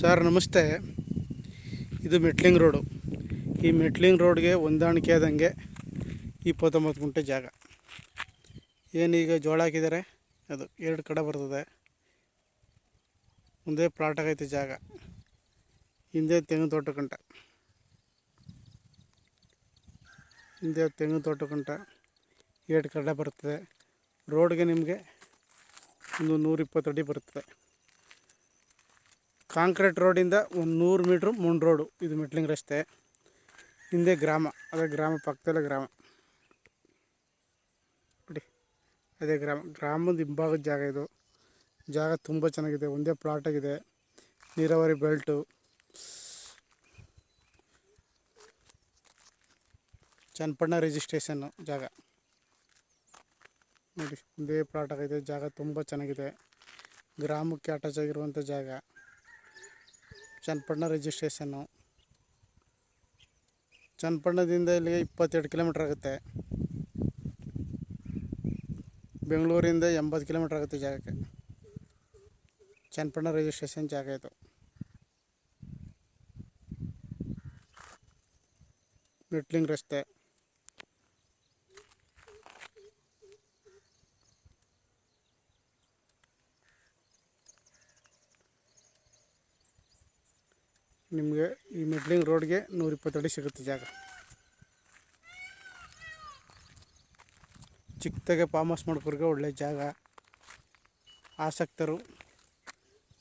Sir, ನಮಸ್ತೆ. ಇದು metalling road. ಈ ಮೆಟ್ಲಿಂಗ್ ರೋಡ್ಗೆ ಹೊಂದಾಣಿಕೆ ಆದಂಗೆ ಇಪ್ಪತ್ತೊಂಬತ್ತು ಗುಂಟೆ ಜಾಗ. ಏನೀಗ ಜೋಳ ಹಾಕಿದ್ದಾರೆ, ಅದು ಎರಡು ಕಡೆ ಬರ್ತದೆ. ಮುಂದೆ ಪ್ಲಾಟ್ ಆಗೈತೆ ಜಾಗ. ಹಿಂದೆ ತೆಂಗಿನ ತೋಟ ಕಂಟ. ಹಿಂದೆ ತೆಂಗಿನ ತೋಟ ಕಂಟ. ಎರಡು ಕಡೆ ಬರ್ತದೆ. ರೋಡ್ಗೆ ನಿಮಗೆ ಒಂದು ನೂರಿಪ್ಪತ್ತು ಅಡಿ ಬರ್ತದೆ. ಕಾಂಕ್ರೀಟ್ ರೋಡಿಂದ ಒಂದು ನೂರು ಮೀಟ್ರ್ ಮುಂಡ್ ರೋಡು. ಇದು ಮೆಟ್ಲಿಂಗ್ ರಸ್ತೆ. ಹಿಂದೆ ಗ್ರಾಮ. ಅದೇ ಗ್ರಾಮ, ಪಕ್ಕದಲ್ಲೇ ಗ್ರಾಮ. ನೋಡಿ, ಅದೇ ಗ್ರಾಮ. ಗ್ರಾಮದ ಹಿಂಭಾಗದ ಜಾಗ ಇದು. ಜಾಗ ತುಂಬ ಚೆನ್ನಾಗಿದೆ. ಒಂದೇ ಪ್ಲಾಟ್ ಆಗಿದೆ. ನೀರಾವರಿ ಬೆಲ್ಟು. ಚನ್ನಪಣ್ಣ ರಿಜಿಸ್ಟ್ರೇಷನ್ನು ಜಾಗ. ನೋಡಿ, ಒಂದೇ ಪ್ಲಾಟ್ ಆಗಿದೆ. ಜಾಗ ತುಂಬ ಚೆನ್ನಾಗಿದೆ. ಗ್ರಾಮಕ್ಕೆ ಅಟ್ಯಾಚ್ ಆಗಿರುವಂಥ ಜಾಗ. ಚನ್ನಪಟ್ಟಣ ರಿಜಿಸ್ಟ್ರೇಷನ್ನು ಚನ್ನಪಟ್ಟಣದಿಂದ ಇಲ್ಲಿಗೆ ಇಪ್ಪತ್ತೆರಡು ಕಿಲೋಮೀಟ್ರ್ ಆಗುತ್ತೆ. ಬೆಂಗಳೂರಿಂದ ಎಂಬತ್ತು ಕಿಲೋಮೀಟ್ರ್ ಆಗುತ್ತೆ ಜಾಗಕ್ಕೆ. ಚನ್ನಪಟ್ಟಣ ರಿಜಿಸ್ಟ್ರೇಷನ್ ಜಾಗ ಇದು. ಮೆಟ್ಲಿಂಗ್ ರಸ್ತೆ. ನಿಮಗೆ ಈ ಮಿಡ್ಲಿಂಗ್ ರೋಡ್ಗೆ ನೂರಿಪ್ಪತ್ತು ಅಡಿ ಸಿಗುತ್ತೆ ಜಾಗ. ಚಿಕ್ಕದಾಗೆ ಫಾರ್ಮ್ ಹೌಸ್ ಮಾಡ್ಕೋರಿಗೆ ಒಳ್ಳೆ ಜಾಗ. ಆಸಕ್ತರು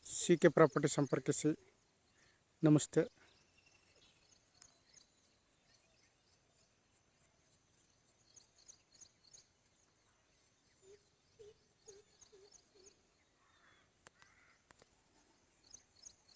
ಸಿ ಕೆ ಪ್ರಾಪರ್ಟಿ ಸಂಪರ್ಕಿಸಿ. ನಮಸ್ತೆ.